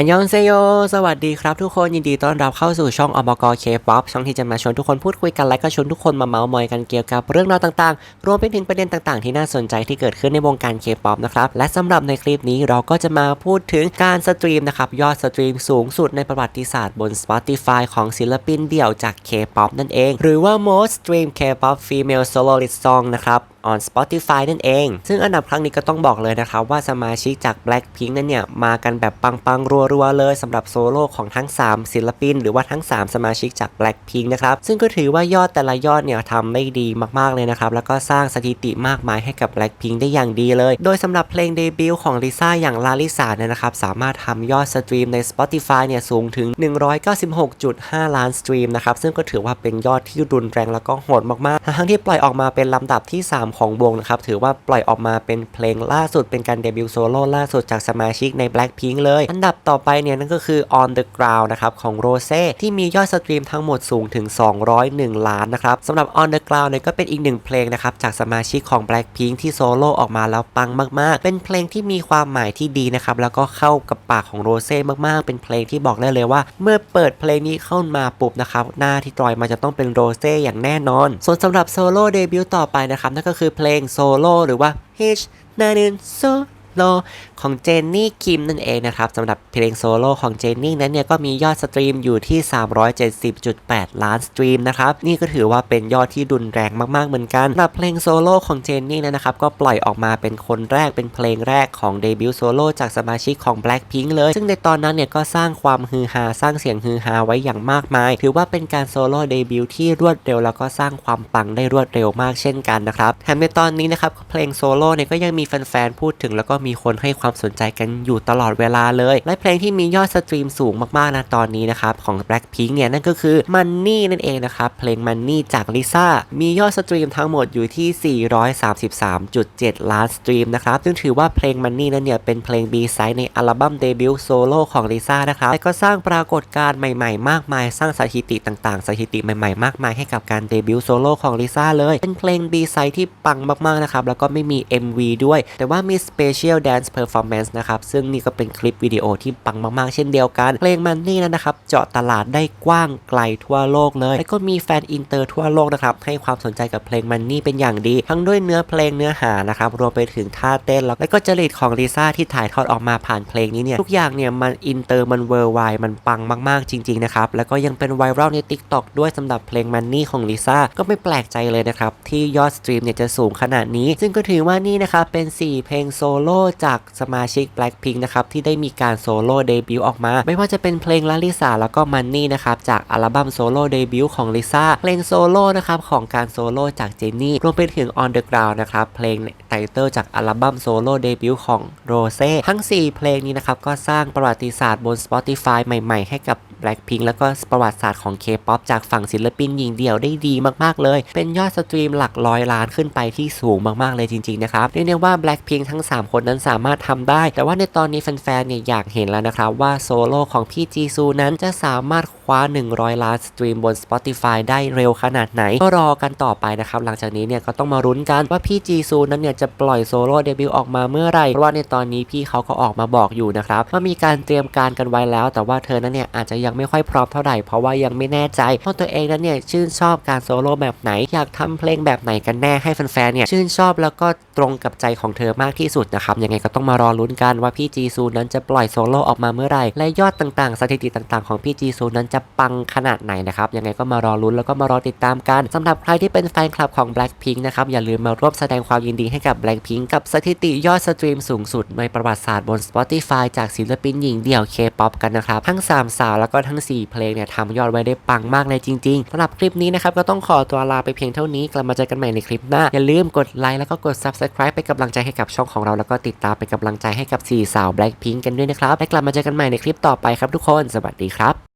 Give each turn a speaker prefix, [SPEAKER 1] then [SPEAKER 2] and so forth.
[SPEAKER 1] อันยองเซโย สวัสดีครับทุกคนยินดีต้อนรับเข้าสู่ช่องอมกเคป๊อปช่องที่จะมาชวนทุกคนพูดคุยกันและก็ชวนทุกคนมาเมาส์มอยกันเกี่ยวกับเรื่องราวต่างๆ รวมไปถึงประเด็นต่างๆ ที่น่าสนใจที่เกิดขึ้นในวงการเคป๊อปนะครับ และสำหรับในคลิปนี้เราก็จะมาพูดถึงการสตรีมนะครับ ยอดสตรีมสูงสุดในประวัติศาสตร์บน Spotify ของศิลปินเดี่ยวจาก K-pop นั่นเอง หรือว่า most stream K-pop female soloist song นะครับ on Spotify นั่นเอง ซึ่งอันดับครั้งนี้ก็ต้องบอกเลยนะครับว่าสมาชิกจาก Blackpink นั้นเนี่ย มากันแบบปังๆ รัวๆ เลยสำหรับโซโล่ของทั้ง 3 ศิลปิน หรือว่าทั้ง 3 สมาชิกจาก Blackpink นะครับ ซึ่งก็ถือว่ายอดแต่ละยอดเนี่ยทำได้ดีมากๆเลยนะครับ แล้วก็สร้างสถิติมากมายให้กับ Blackpink ได้อย่างดีเลย โดยสำหรับเพลงเดบิวต์ของลิซ่าอย่างลาลิซาเนี่ยนะครับสามารถทำยอดสตรีมใน Spotify เนี่ยสูงถึง 196.5 ล้านสตรีมนะครับซึ่งก็ถือว่าเป็นยอดที่รุนแรงแล้วก็โหดมากๆทั้งที่ปล่อยออกมาเป็นลำดับที่ 3ของวงนะครับ ถือว่าปล่อยออกมาเป็นเพลงล่าสุดเป็นการเดบิวต์โซโล่ล่าสุดจากสมาชิกใน Blackpink เลย อันดับต่อไปเนี่ยนั่นก็คือ On the Ground นะครับของ Rose ที่มียอดสตรีมทั้งหมดสูงถึง 201 ล้านนะครับสำหรับ On the Ground เนี่ยก็เป็นอีกหนึ่งเพลงนะครับจากสมาชิกของ Blackpink ที่โซโล่ออกมาแล้วปังมาก ๆ เป็นเพลงที่มีความหมายที่ดีนะครับแล้วก็เข้ากับปากของโรเซ่มากๆ เป็นเพลงที่บอกได้เลยว่า เมื่อเปิดเพลงนี้เข้ามาปุ๊บนะครับหน้าที่ตรอยมาจะต้องเป็นโรเซ่อย่างแน่นอน ส่วนสำหรับโซโล่เดบิวต์ต่อไปนะครับนั่นก็คือเพลงโซโล่หรือว่า H นานึนโซ โลของเจนนี่คิมนั่นเองนะครับสำหรับเพลงโซโล่ของเจนนี่นั้นเนี่ยก็มียอดสตรีมอยู่ที่ 370.8 ล้านสตรีมนะครับนี่ก็ถือว่าเป็นยอดที่ดุนแรงมากๆเหมือนกันสำหรับเพลงโซโล่ของเจนนี่นะครับก็ปล่อยออกมาเป็นคนแรกเป็นเพลงแรกของเดบิวต์โซโล่จากสมาชิกของ Blackpink เลย ซึ่งในตอนนั้นเนี่ยก็สร้างความฮือฮาสร้างเสียงฮือฮาไว้อย่างมากมาย ถือว่าเป็นการโซโล่เดบิวต์ที่รวดเร็วแล้วก็สร้างความปังได้รวดเร็วมากเช่นกันนะครับแถมในตอนนี้นะครับเพลงโซโล่เนี่ยก็ยังมีแฟนๆพูดถึงแล้วก็มีีคนให้ความสนใจกันอยู่ตลอดเวลาเลย และเพลงที่มียอดสตรีมสูงมากๆนะตอนนี้นะครับของ Blackpink เนี่ยนั่นก็คือ Money นั่นเองนะครับเพลง Money จากลิซ่ามียอดสตรีมทั้งหมดอยู่ที่ 433.7 ล้านสตรีมนะครับซึ่งถือว่าเพลง Money นั้นเนี่ยเป็นเพลง B-side ในอัลบั้มเดบิวต์โซโล่ของลิซ่านะครับและก็สร้างปรากฏการณ์ใหม่ๆ มากมาย สร้างสถิติต่างๆ สถิติใหม่ๆ มากมายให้กับการเดบิวต์โซโล่ของลิซ่าเลยเป็นเพลง B-side ที่ปังมากๆนะครับแล้วก็ไม่มี MV ด้วย แต่ว่ามีสเปเชีย Special Dance Performance นะครับซึ่งนี่ก็เป็นคลิปวิดีโอที่ปังมากๆ เช่นเดียวกันเพลงมันนี่นั้นนะครับเจาะตลาดได้กว้างไกลทั่วโลกเลย และก็มีแฟนอินเตอร์ทั่วโลกนะครับให้ความสนใจกับเพลงมันนี่เป็นอย่างดี ทั้งด้วยเนื้อเพลงเนื้อหานะครับรวมไปถึงท่าเต้น แล้วก็จริตของลิซ่าที่ถ่ายทอดออกมาผ่านเพลงนี้เนี่ยทุกอย่างเนี่ยมันอินเตอร์มันเวอร์ไวมันปังมากๆ จริงๆนะครับแล้วก็ยังเป็นไวรัลใน Tik t o อกด้วยสำหรับเพลงมันนี่ของลิซ่าก็ไม่แปลกใจเลยนะครับที่ยอดสตรีมเนี่ยจะสูงขนาดนี้ ซึ่งก็ถือว่านี่นะครับเป็น 4 เพลงโซโล่จากสมาชิก Blackpink นะครับที่ได้มีการโซโล่เดบิวต์ออกมา ไม่ว่าจะเป็นเพลงลาลิซาแล้วก็มันนี่นะครับจากอัลบั้มโซโล่เดบิวต์ของลิซ่าเพลงโซโล่นะครับของการโซโล่จากเจนนี่รวมไปถึง On the Ground นะครับเพลงไตเติลจากอัลบั้มโซโล่เดบิวต์ของโรเซ่ทั้ง 4 เพลงนี้นะครับก็สร้างประวัติศาสตร์บน Spotify ใหม่ ๆ ให้กับ Blackpink แล้วก็ประวัติศาสตร์ของ K-POP จากฝั่งศิลปินหญิงเดี่ยวได้ดีมากๆเลย เป็นยอดสตรีมหลักร้อยล้านขึ้นไปที่สูงมากๆเลยจริงๆนะครับเรียกได้ว่า Blackpink ทั้ง 3 คนนั้นสามารถทำได้ แต่ว่าในตอนนี้แฟนๆเนี่ยอยากเห็นแล้วนะครับว่าโซโล่ของพี่จีซูนั้นจะสามารถคว้า 100 ล้านสตรีมบน Spotify ได้เร็วขนาดไหน ก็รอกันต่อไปนะครับหลังจากนี้เนี่ยก็ต้องมารุ้นกันว่าพี่จีซูนั้นเนี่ยจะปล่อยโซโล่เดบิวต์ออกมาเมื่อไหร่เพราะว่าในตอนนี้พี่เขาก็ออกมาบอกอยู่นะครับว่ามีการเตรียมการกันไว้แล้ว แต่ว่าเธอนั้นเนี่ยอาจจะยังังไม่ค่อยพร้อมเท่าไหร่เพราะว่ายังไม่แน่ใจเพราตัวเองนั้นเนี่ยชื่นชอบการโซโล่แบบไหน อยากทำเพลงแบบไหนกันแน่ให้แฟนๆเนี่ยชื่นชอบแล้วก็ตรงกับใจของเธอมากที่สุดนะครับยังไงก็ต้องมารอลุ้นกันว่าพี่จีซูนั้นจะปล่อยโซโล่ออกมาเมื่อไหร่และยอดต่างๆ สถิติต่างๆของพี่จีซูนั้นจะปังขนาดไหนนะครับยังไงก็มารอลุ้นแล้วก็มารอติดตามกันสำหรับใครที่เป็นแฟนคลับของ Blackpink นะครับอย่าลืมมาร่วมแสดงความยินดีให้กับ Blackpink กับสถิติยอดสตรีมสูงสุดในประวัติศาสตร์บน Spotify จากศิลปินหญิงเดี่ยว K-POP กันนะครับทั้ง 3 สาวแล้วก็ทั้ง 4 เพลงเนี่ยทำยอดไว้ได้ปังมากเลยจริงๆสำหรับคลิปนี้นะครับก็ต้องขอตัวลาไปเพียงเท่านี้กลับมาเจอกันใหม่ในคลิปหน้า อย่าลืมกดไลค์แล้วก็กด Subscribe เป็นกำลังใจให้กับช่องของเราแล้วก็ติดตามเป็นกำลังใจให้กับ4สาว Blackpink กันด้วยนะครับและกลับมาเจอกันใหม่ในคลิปต่อไปครับทุกคน สวัสดีครับ